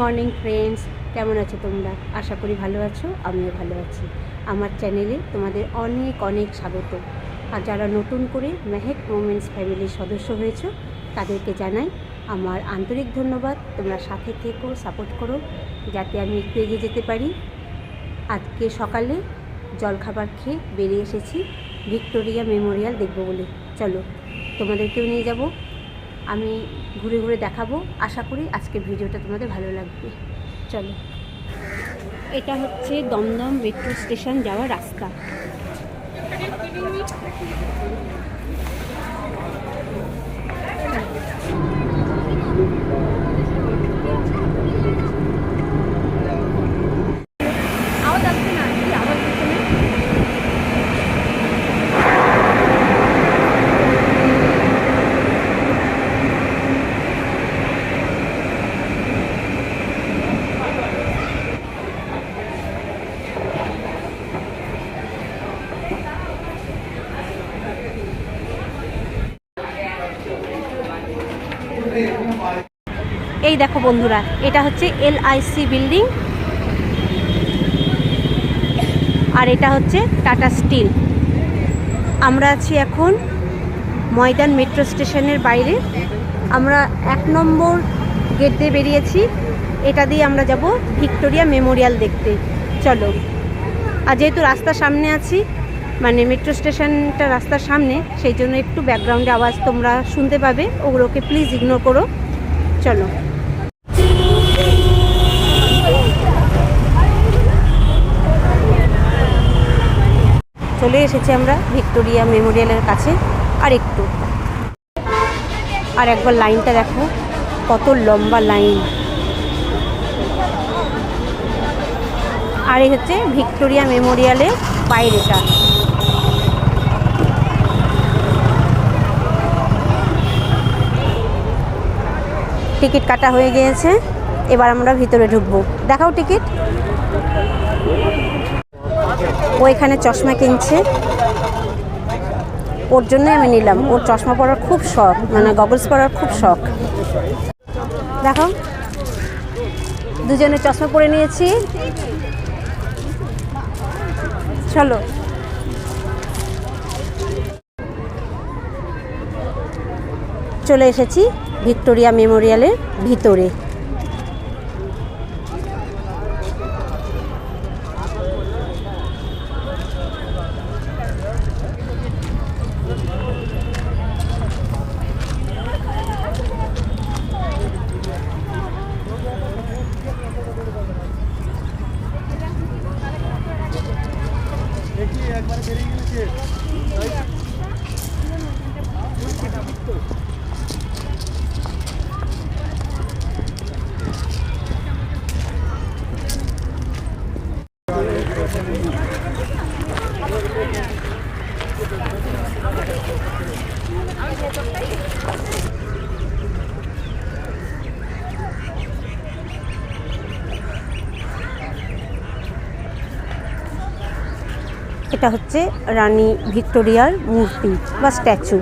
Morning friends, কেমন আছো তোমরা? আশা করি ভালো আছো, আমিও ভালো আছি। আমার চ্যানেলে তোমাদের অনেক অনেক স্বাগত। আর যারা নতুন করে মেহেক মোমেন্টস ফ্যামিলির সদস্য হয়েছো, তাদেরকে জানাই আমার আন্তরিক ধন্যবাদ। তোমরা সাথে থেকো, সাপোর্ট করো, যাতে আমি একটু এগিয়ে যেতে পারি। আজকে সকালে জলখাবার খেয়ে বেরিয়ে এসেছি ভিক্টোরিয়া মেমোরিয়াল দেখব বলে। চলো, তোমাদেরকেও নিয়ে যাব। আমি ঘুরে ঘুরে দেখাবো। আশা করি আজকে ভিডিওটা তোমাদের ভালো লাগবে। চলো। এটা হচ্ছে দমদম মেট্রো স্টেশন যাওয়ার রাস্তা আওয়াজ আসছে না কি আওয়াজ পেছনে এই দেখো বন্ধুরা, এটা হচ্ছে এলআইসি বিল্ডিং আর এটা হচ্ছে টাটা স্টিল। আমরা আছি এখন ময়দান মেট্রো স্টেশনের বাইরে। আমরা এক নম্বর গেট দিয়ে বেরিয়েছি। এটা দিয়ে আমরা যাব ভিক্টোরিয়া মেমোরিয়াল দেখতে। চলো। আর যেহেতু রাস্তার সামনে আছি মানে মেট্রো স্টেশনটা রাস্তার সামনে, সেই জন্য একটু ব্যাকগ্রাউন্ডে আওয়াজ তোমরা শুনতে পাবে। ওগুলোকে প্লিজ ইগনোর করো। চলো। চলে এসেছি আমরা ভিক্টোরিয়া মেমোরিয়ালের কাছে আর একটু আর একবার লাইনটা দেখো, কত লম্বা লাইন। আর এই হচ্ছে ভিক্টোরিয়া মেমোরিয়ালের বাইরেটা। টিকিট কাটা হয়ে গিয়েছে, এবার আমরা ভিতরে ঢুকবো। দেখাও টিকিট। ও এখানে চশমা কিনছে। ওর জন্যই আমি নিলাম। ওর চশমা পরার খুব শখ মানে গগলস পরার খুব শখ। দেখো, দুজনে চশমা পরে নিয়েছি। চলো। চলে এসেছি ভিক্টোরিয়া মেমোরিয়ালের ভিতরে। এটা হচ্ছে রানী ভিক্টোরিয়ার মূর্তি বা স্ট্যাচু।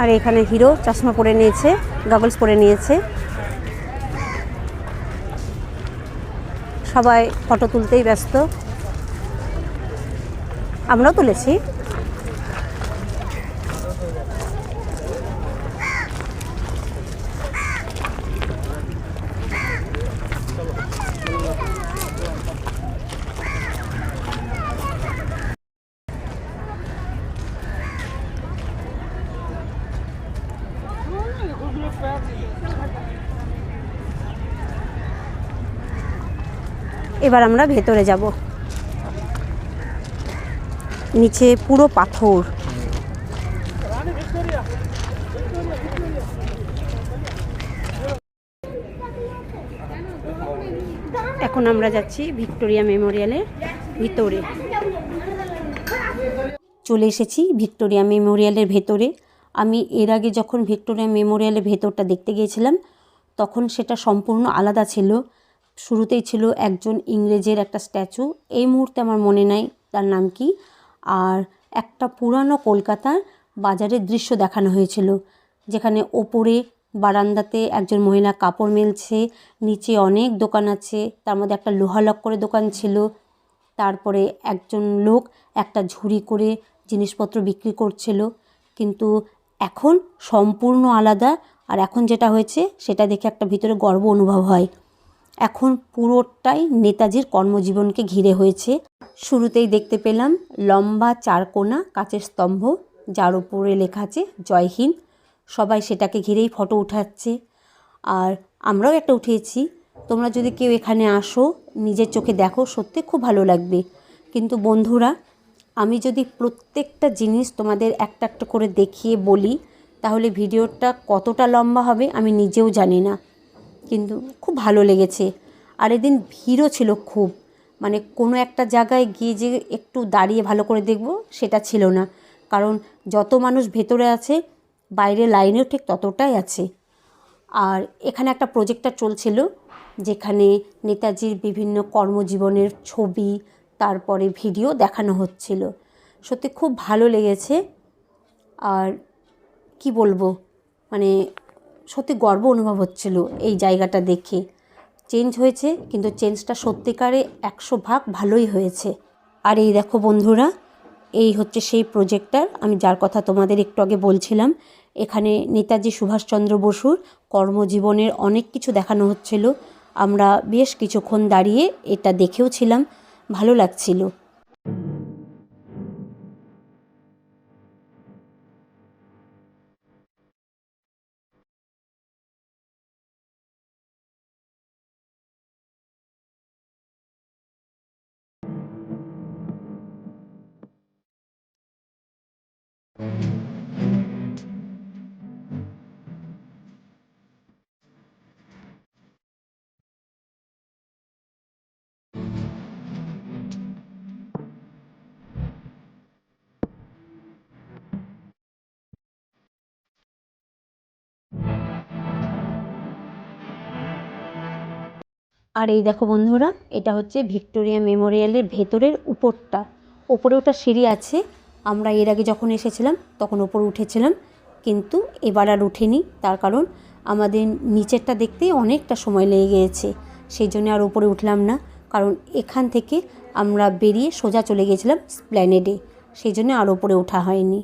আর এখানে হিরো চশমা পরে নিয়েছে গগলস পরে নিয়েছে। সবাই ফটো তুলতেই ব্যস্ত। আমরাও তুলেছি। এবার আমরা ভেতরে যাব। নিচে পুরো পাথর। এখন আমরা যাচ্ছি ভিক্টোরিয়া মেমোরিয়ালের ভিতরে। চলে এসেছি ভিক্টোরিয়া মেমোরিয়ালের ভেতরে। আমি এর আগে যখন ভিক্টোরিয়া মেমোরিয়ালের ভেতরটা দেখতে গিয়েছিলাম, তখন সেটা সম্পূর্ণ আলাদা ছিল। শুরুতেই ছিল একজন ইংরেজের একটা স্ট্যাচু। এই মুহূর্তে আমার মনে নাই তার নাম কি। আর একটা পুরানো কলকাতার বাজারের দৃশ্য দেখানো হয়েছিল, যেখানে ওপরে বারান্দাতে একজন মহিলা কাপড় মেলছে, নিচে অনেক দোকান আছে, তার মধ্যে একটা লোহা করে দোকান ছিল, তারপরে একজন লোক একটা ঝুড়ি করে জিনিসপত্র বিক্রি করছিল। কিন্তু এখন সম্পূর্ণ আলাদা, আর এখন যেটা হয়েছে সেটা দেখে একটা ভিতরে গর্ব অনুভব হয়। এখন পুরোটাই নেতাজির কর্মজীবনকে ঘিরে হয়েছে। শুরুতেই দেখতে পেলাম লম্বা চারকোনা কাচের স্তম্ভ, যার উপরে লেখা আছে, জয় হিন্দ। সবাই সেটাকে ঘিরেই ফটো উঠাচ্ছে। আর আমরাও একটা উঠিয়েছি তোমরা যদি কেউ এখানে আসো, নিজের চোখে দেখো, সত্যি খুব ভালো লাগবে। কিন্তু বন্ধুরা, আমি যদি প্রত্যেকটা জিনিস তোমাদের একটা একটা করে দেখিয়ে বলি, তাহলে ভিডিওটা কতটা লম্বা হবে আমি নিজেও জানি না। কিন্তু খুব ভালো লেগেছে। আর এদিন ভিড়ও ছিল খুব। মানে কোনো একটা জায়গায় গিয়ে যে একটু দাঁড়িয়ে ভালো করে দেখব সেটা ছিল না। কারণ যত মানুষ ভেতরে আছে বাইরে লাইনেও ঠিক ততটাই আছে। আর এখানে একটা প্রজেক্টর চলছিল, যেখানে নেতাজির বিভিন্ন কর্মজীবনের ছবি, তারপরে ভিডিও দেখানো হচ্ছিল। সত্যি খুব ভালো লেগেছে। আর কি বলব? মানে সত্যি গর্ব অনুভব হচ্ছিল এই জায়গাটা দেখে। চেঞ্জ হয়েছে, কিন্তু চেঞ্জটা সত্যিকারে একশো ভাগ ভালোই হয়েছে। আর এই দেখো বন্ধুরা, এই হচ্ছে সেই প্রজেক্টার আমি যার কথা তোমাদের একটু আগে বলছিলাম, এখানে নেতাজি সুভাষচন্দ্র বসুর কর্মজীবনের অনেক কিছু দেখানো হচ্ছিল। আমরা বেশ কিছুক্ষণ দাঁড়িয়ে এটা দেখেও ছিলাম, ভালো লাগছিল। আর এই দেখো বন্ধুরা এটা হচ্ছে ভিক্টোরিয়া মেমোরিয়ালের ভেতরের উপরটা। ওপরে ওটা সিঁড়ি আছে আমরা এর আগে যখন এসেছিলাম, তখন ওপর উঠেছিলাম, কিন্তু এবার আর উঠেনি। তার কারণ আমাদের নিচেরটা দেখতে অনেকটা সময় লেগে গিয়েছে, সেই জন্য আর ওপরে উঠলাম না। কারণ এখান থেকে আমরা বেরিয়ে সোজা চলে গিয়েছিলাম স্প্ল্যানেডে, সেই জন্য আর ওপরে ওঠা হয়নি।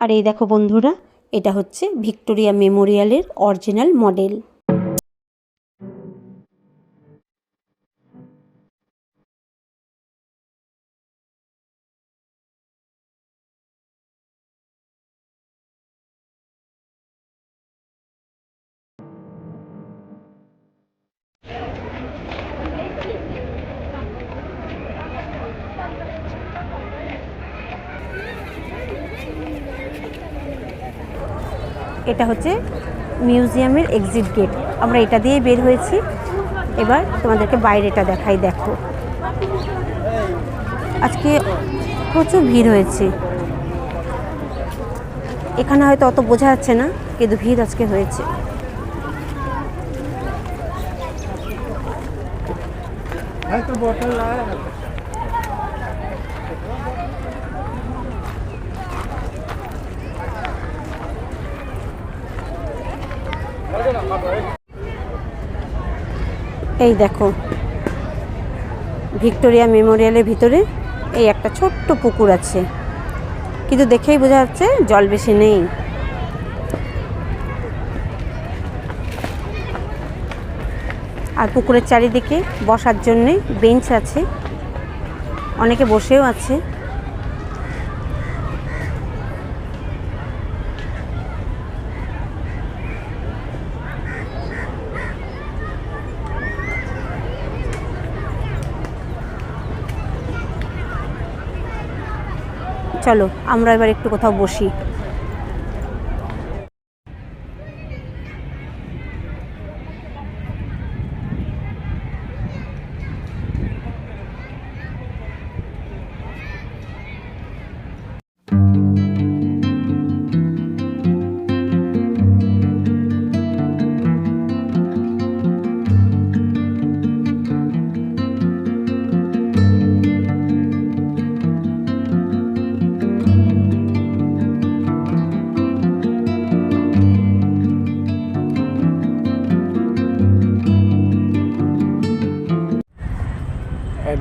আর এই দেখো বন্ধুরা এটা হচ্ছে ভিক্টোরিয়া মেমোরিয়ালের অরিজিনাল মডেল। এটা হচ্ছে মিউজিয়ামের এক্সিট গেট আমরা এটা দিয়ে বের হয়েছি। এবার তোমাদেরকে বাইরেটা দেখাই, দেখো। আজকে প্রচুর ভিড় হয়েছে। এখানে হয়তো অত বোঝা যাচ্ছে না, কিন্তু ভিড় আজকে হয়েছে। বটল এই দেখো, ভিক্টোরিয়া মেমোরিয়ালের ভিতরে এই একটা ছোট্ট পুকুর আছে। কিন্তু দেখেই বোঝা যাচ্ছে জল বেশি নেই। আর পুকুরের চারিদিকে বসার জন্যে বেঞ্চ আছে, অনেকে বসেও আছে। চলো আমরা এবার একটু কোথাও বসি।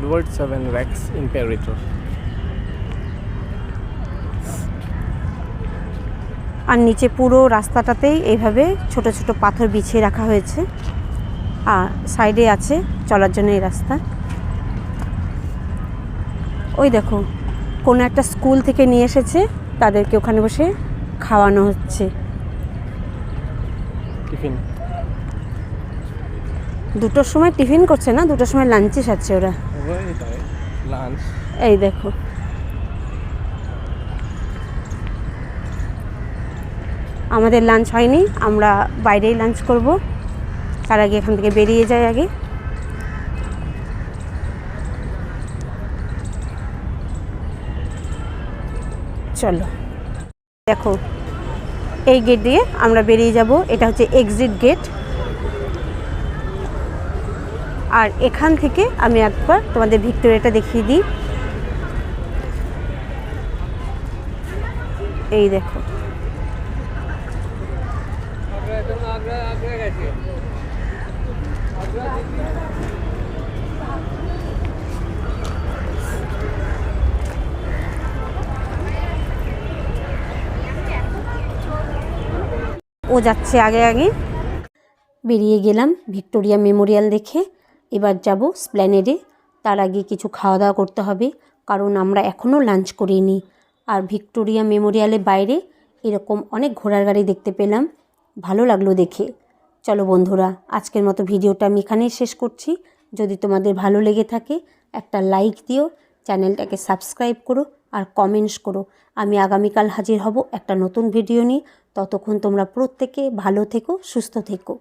Edward Seven Rex Imperator. আর নিচে পুরো রাস্তাটাতেই এইভাবে ছোট ছোট পাথর বিছিয়ে রাখা হয়েছে আর সাইডে আছে চলার জন্য এই রাস্তা ওই দেখো কোনো একটা স্কুল থেকে নিয়ে এসেছে তাদেরকে ওখানে বসে খাওয়ানো হচ্ছে Tiffin. দুটোর সময় টিফিন করছে না দুটোর সময় লাঞ্চে সাচ্ছে ওরা. এই দেখো। আমাদের লাঞ্চ হয়নি, আমরা বাইরেই লাঞ্চ করব। তার আগে এখান থেকে বেরিয়ে যাই আগে। চলো। দেখো, এই গেট দিয়ে আমরা বেরিয়ে যাব। এটা হচ্ছে এক্সিট গেট আর এখান থেকে আমি একবার তোমাদের ভিক্টোরিয়াটা দেখিয়ে দিই। এই দেখো। ও যাচ্ছে আগে আগে। বেরিয়ে গেলাম ভিক্টোরিয়া মেমোরিয়াল দেখে। এবার যাব স্প্ল্যানেডে। তার আগে কিছু খাওয়া দাওয়া করতে হবে, কারণ আমরা এখনও লাঞ্চ করিনি। আর ভিক্টোরিয়া মেমোরিয়ালের বাইরে এরকম অনেক ঘোড়ার গাড়ি দেখতে পেলাম। ভালো লাগল দেখে। চলো বন্ধুরা, আজকের মতো ভিডিওটা আমি এখানেই শেষ করছি। যদি তোমাদের ভালো লেগে থাকে, একটা লাইক দিও, চ্যানেলটাকে সাবস্ক্রাইব করো আর কমেন্টস করো। আমি আগামীকাল হাজির হব একটা নতুন ভিডিও নিয়ে। ততক্ষণ তোমরা প্রত্যেকে ভালো থেকো, সুস্থ থেকো।